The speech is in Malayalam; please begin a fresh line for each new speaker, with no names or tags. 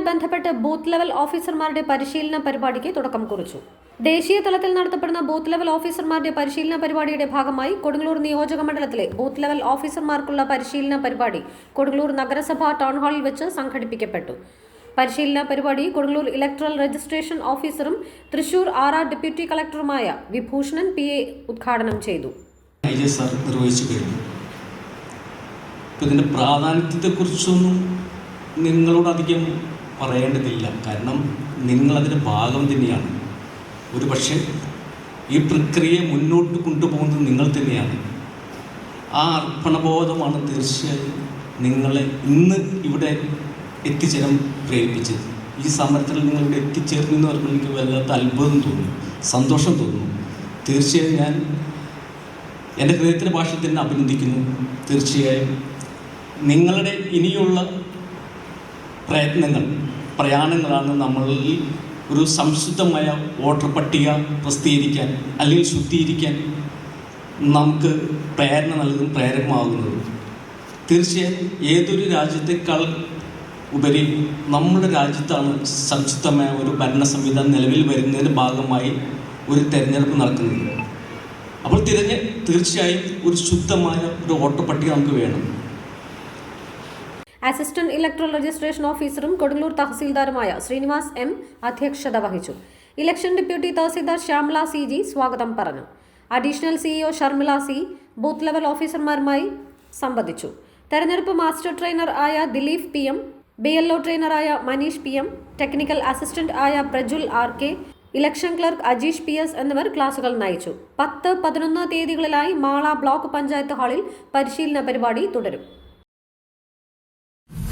ഇതുമായി ബന്ധപ്പെട്ട് ബൂത്ത് ലെവൽ ഓഫീസർമാരുടെ പരിശീലന പരിപാടിക്ക് തുടക്കം കുറിച്ചു ദേശീയ തലത്തിൽ നടത്തപ്പെടുന്ന ബൂത്ത് ലെവൽ ഓഫീസർമാരുടെ പരിശീലന പരിപാടിയുടെ ഭാഗമായി കൊടുങ്ങല്ലൂർ നിയോജക മണ്ഡലത്തിലെ ബൂത്ത് ലെവൽ ഓഫീസർമാർക്കുള്ള പരിശീലന പരിപാടി കൊടുങ്ങല്ലൂർ നഗരസഭ ടൗൺഹാളിൽ വെച്ച് സംഘടിപ്പിക്കപ്പെട്ടു പരിശീലന പരിപാടി കൊടുങ്ങല്ലൂർ ഇലക്ട്രൽ രജിസ്ട്രേഷൻ ഓഫീസറും തൃശൂർ ആർ ആർ ഡെപ്യൂട്ടി കളക്ടറുമായ വിഭൂഷണൻ പി എ ഉദ്ഘാടനം ചെയ്തു
നിർവഹിച്ചു കഴിഞ്ഞു നിങ്ങളോട് അധികം പറയേണ്ടതില്ല കാരണം നിങ്ങളതിൻ്റെ ഭാഗം തന്നെയാണ് ഒരു പക്ഷേ ഈ പ്രക്രിയ മുന്നോട്ട് കൊണ്ടുപോകുന്നത് നിങ്ങൾ തന്നെയാണ് ആ അർപ്പണബോധമാണ് തീർച്ചയായും നിങ്ങളെ ഇന്ന് ഇവിടെ എത്തിച്ചേരാൻ പ്രേരിപ്പിച്ചത് ഈ സമരത്തിൽ നിങ്ങൾ ഇവിടെ എത്തിച്ചേർന്നു എന്ന് പറയുമ്പോൾ എനിക്ക് വല്ലാത്ത അത്ഭുതം തോന്നുന്നു സന്തോഷം തോന്നുന്നു തീർച്ചയായും ഞാൻ എൻ്റെ ഹൃദയത്തിൻ്റെ ഭാഷയിൽ തന്നെ അഭിനന്ദിക്കുന്നു തീർച്ചയായും നിങ്ങളുടെ ഇനിയുള്ള പ്രയത്നങ്ങൾ പ്രയാണങ്ങളാണ് ഈ ഒരു സംശുദ്ധമായ വോട്ടർ പട്ടിക പ്രസിദ്ധീകരിക്കാൻ അല്ലെങ്കിൽ ശുദ്ധീകരിക്കാൻ നമുക്ക് പ്രേരണ നൽകും പ്രേരകമാകുന്നത് തീർച്ചയായും ഏതൊരു രാജ്യത്തെക്കാൾ ഉപരി നമ്മുടെ രാജ്യത്താണ് സംശുദ്ധമായ ഒരു ഭരണ സംവിധാനം നിലവിൽ വരുന്നതിൻ്റെ ഭാഗമായി ഒരു തിരഞ്ഞെടുപ്പ് നടക്കുന്നത് അപ്പോൾ തിരഞ്ഞ് തീർച്ചയായും ഒരു ശുദ്ധമായ ഒരു വോട്ടർ പട്ടിക നമുക്ക് വേണം
അസിസ്റ്റന്റ് ഇലക്ട്രൽ രജിസ്ട്രേഷൻ ഓഫീസറും കൊടുങ്ങല്ലൂർ തഹസീൽദാരുമായ ശ്രീനിവാസ് എം അധ്യക്ഷത വഹിച്ചു election deputy tahsildar Shyamala C G സ്വാഗതം പറഞ്ഞു additional CEO Sharmila C booth level ഓഫീസർമാരുമായി സംബന്ധിച്ചു തെരഞ്ഞെടുപ്പ് മാസ്റ്റർ ട്രെയിനർ ആയ Dileep P M B LO ട്രെയിനറായ Manish P M technical assistant ആയ Prajul R K election clerk Ajeesh P S എന്നിവർ ക്ലാസുകൾ നയിച്ചു പത്ത് പതിനൊന്ന് തീയതികളിലായി മാള ബ്ലോക്ക് പഞ്ചായത്ത് ഹാളിൽ പരിശീലന പരിപാടി തുടരും